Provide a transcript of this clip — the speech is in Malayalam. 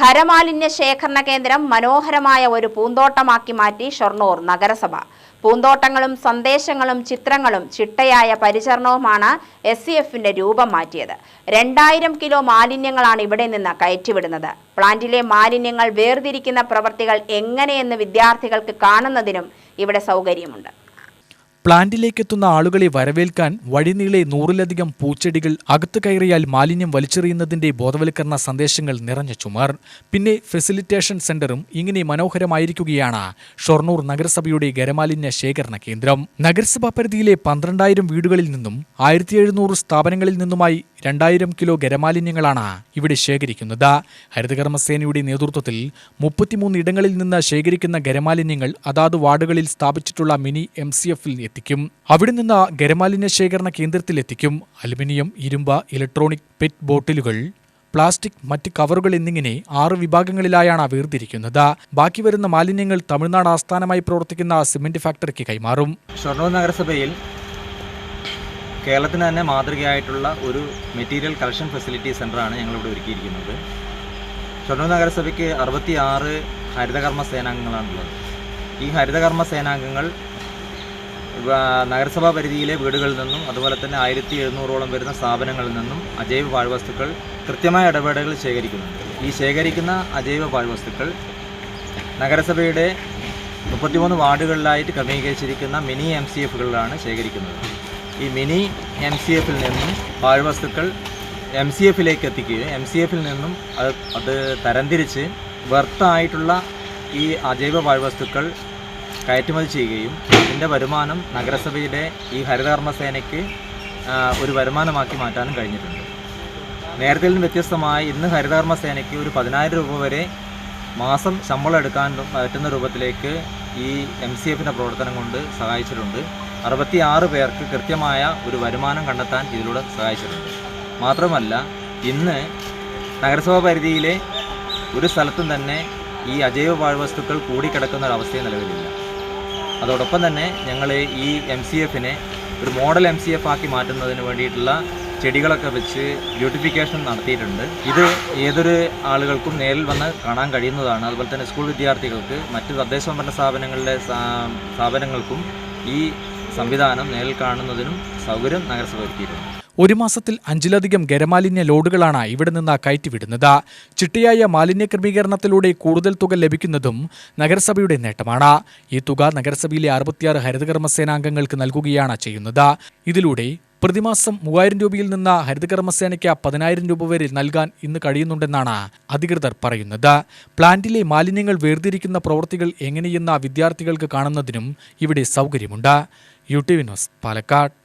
ഖരമാലിന്യ ശേഖരണ കേന്ദ്രം മനോഹരമായ ഒരു പൂന്തോട്ടമാക്കി മാറ്റി ഷൊർണൂർ നഗരസഭ. പൂന്തോട്ടങ്ങളും സന്ദേശങ്ങളും ചിത്രങ്ങളും ചിട്ടയായ പരിചരണവുമാണ് എസ് സി എഫിന്റെ രൂപം മാറ്റിയത്. രണ്ടായിരം കിലോ മാലിന്യങ്ങളാണ് ഇവിടെ നിന്ന് കയറ്റിവിടുന്നത്. പ്ലാന്റിലെ മാലിന്യങ്ങൾ വേർതിരിക്കുന്ന പ്രവർത്തികൾ എങ്ങനെയെന്ന് വിദ്യാർത്ഥികൾക്ക് കാണുന്നതിനും ഇവിടെ സൗകര്യമുണ്ട്. പ്ലാന്റിലേക്കെത്തുന്ന ആളുകളെ വരവേൽക്കാൻ വഴിനീളെ നൂറിലധികം പൂച്ചെടികൾ അകത്ത് കയറിയാൽ മാലിന്യം വലിച്ചെറിയുന്നതിന്റെ ബോധവൽക്കരണ സന്ദേശങ്ങൾ നിറഞ്ഞ ചുമർ. പിന്നെ ഫെസിലിറ്റേഷൻ സെന്ററും ഇങ്ങനെ മനോഹരമായിരിക്കുകയാണ് ഷൊർണൂർ നഗരസഭയുടെ ഖരമാലിന്യ ശേഖരണ കേന്ദ്രം. നഗരസഭാ പരിധിയിലെ പന്ത്രണ്ടായിരം വീടുകളിൽ നിന്നും ആയിരത്തി സ്ഥാപനങ്ങളിൽ നിന്നുമായി രണ്ടായിരം കിലോ ഖരമാലിന്യങ്ങളാണ് ഇവിടെ ശേഖരിക്കുന്നത്. ഹരിതകർമ്മസേനയുടെ നേതൃത്വത്തിൽ മുപ്പത്തിമൂന്ന് ഇടങ്ങളിൽ നിന്ന് ശേഖരിക്കുന്ന ഖരമാലിന്യങ്ങൾ അതാത് വാർഡുകളിൽ സ്ഥാപിച്ചിട്ടുള്ള മിനി എം സി എഫിൽ എത്തിക്കും. അവിടെ നിന്ന് ഖരമാലിന്യ ശേഖരണ കേന്ദ്രത്തിൽ എത്തിക്കും. അലുമിനിയം ഇരുമ്പ് ഇലക്ട്രോണിക് പെറ്റ് ബോട്ടിലുകൾ പ്ലാസ്റ്റിക് മറ്റ് കവറുകൾ എന്നിങ്ങനെ ആറ് വിഭാഗങ്ങളിലായാണ് വേർതിരിക്കുന്നത്. ബാക്കി വരുന്ന മാലിന്യങ്ങൾ തമിഴ്നാട് ആസ്ഥാനമായി പ്രവർത്തിക്കുന്ന സിമന്റ് ഫാക്ടറിക്ക് കൈമാറും. ഷൊർണൂർ നഗരസഭയിൽ കേരളത്തിന് തന്നെ മാതൃകയായിട്ടുള്ള ഒരു മെറ്റീരിയൽ കളക്ഷൻ ഫെസിലിറ്റി സെന്ററാണ് ഞങ്ങളിവിടെ ഒരുക്കിയിരിക്കുന്നത്. ഷൊർണൂർ നഗരസഭയ്ക്ക് അറുപത്തി ആറ് ഹരിതകർമ്മ സേനാംഗങ്ങളാണുള്ളത്. ഈ ഹരിതകർമ്മ സേനാംഗങ്ങൾ നഗരസഭാ പരിധിയിലെ വീടുകളിൽ നിന്നും അതുപോലെ തന്നെ ആയിരത്തി എഴുന്നൂറോളം വരുന്ന സ്ഥാപനങ്ങളിൽ നിന്നും അജൈവ പാഴ്വസ്തുക്കൾ കൃത്യമായ ഇടപെടലുകൾ ശേഖരിക്കുന്നുണ്ട്. ഈ ശേഖരിക്കുന്ന അജൈവ പാഴ്വസ്തുക്കൾ നഗരസഭയുടെ മുപ്പത്തിമൂന്ന് വാർഡുകളിലായിട്ട് ക്രമീകരിച്ചിരിക്കുന്ന മിനി എം സി എഫുകളിലാണ് ശേഖരിക്കുന്നത്. ഈ മിനി എം സി എഫിൽ നിന്നും പാഴ്വസ്തുക്കൾ എം സി എഫിലേക്ക് എത്തിക്കുകയും എം സി എഫിൽ നിന്നും അത് അത് തരംതിരിച്ച് വെർത്തായിട്ടുള്ള ഈ അജൈവ പാഴ്വസ്തുക്കൾ കയറ്റുമതി ചെയ്യുകയും ഇതിന്റെ വരുമാനം നഗരസഭയുടെ ഈ ഹരിതകർമ്മസേനയ്ക്ക് ഒരു വരുമാനമാക്കി മാറ്റാനും കഴിഞ്ഞിട്ടുണ്ട്. നേരത്തെ നിന്ന് വ്യത്യസ്തമായി ഇന്ന് ഹരിതകർമ്മസേനയ്ക്ക് ഒരു പതിനായിരം രൂപ വരെ മാസം ശമ്പളം എടുക്കാൻ പറ്റുന്ന രൂപത്തിലേക്ക് ഈ എം സി എഫിന്റെ പ്രവർത്തനം കൊണ്ട് സഹായിച്ചിട്ടുണ്ട്. അറുപത്തി ആറ് പേർക്ക് കൃത്യമായ ഒരു വരുമാനം കണ്ടെത്താൻ ഇതിലൂടെ സഹായിച്ചിട്ടുണ്ട്. മാത്രമല്ല ഇന്ന് നഗരസഭാ പരിധിയിലെ ഒരു സ്ഥലത്തും തന്നെ ഈ അജൈവ പാഴ്വസ്തുക്കൾ കൂടിക്കിടക്കുന്ന ഒരു അവസ്ഥയും നിലവിലില്ല. അതോടൊപ്പം തന്നെ ഞങ്ങൾ ഈ എം സി എഫിനെ ഒരു മോഡൽ എം സി എഫ് ആക്കി മാറ്റുന്നതിന് വേണ്ടിയിട്ടുള്ള ചെടികളൊക്കെ വെച്ച് ബ്യൂട്ടിഫിക്കേഷൻ നടത്തിയിട്ടുണ്ട്. ഇത് ഏതൊരു ആളുകൾക്കും നേരിൽ വന്ന് കാണാൻ കഴിയുന്നതാണ്. അതുപോലെ തന്നെ സ്കൂൾ വിദ്യാർത്ഥികൾക്ക് മറ്റ് തദ്ദേശ സ്വയംഭരണ സ്ഥാപനങ്ങളിലെ സ്ഥാപനങ്ങൾക്കും ഈ സംവിധാനം നേരിൽ കാണുന്നതിനും സൗകര്യം നഗരസഭ ഒരുക്കിയിരുന്നു ഒരു മാസത്തിൽ അഞ്ചിലധികം ഖരമാലിന്യ ലോഡുകളാണ് ഇവിടെ നിന്ന് കയറ്റിവിടുന്നത്. ചിട്ടയായ മാലിന്യ ക്രമീകരണത്തിലൂടെ കൂടുതൽ തുക ലഭിക്കുന്നതും നഗരസഭയുടെ നേട്ടമാണ്. ഈ തുക നഗരസഭയിലെ അറുപത്തിയാറ് ഹരിതകർമ്മസേനാംഗങ്ങൾക്ക് നൽകുകയാണ് ചെയ്യുന്നത്. ഇതിലൂടെ പ്രതിമാസം മൂവായിരം രൂപയിൽ നിന്ന് ഹരിതകർമ്മസേനയ്ക്ക് പതിനായിരം രൂപ വരെ നൽകാൻ ഇന്ന് കഴിയുന്നുണ്ടെന്നാണ് അധികൃതർ പറയുന്നത്. പ്ലാന്റിലെ മാലിന്യങ്ങൾ വേർതിരിക്കുന്ന പ്രവൃത്തികൾ എങ്ങനെയെന്ന വിദ്യാർത്ഥികൾക്ക് കാണുന്നതിനും ഇവിടെ സൗകര്യമുണ്ട്. U T V news Palakkad.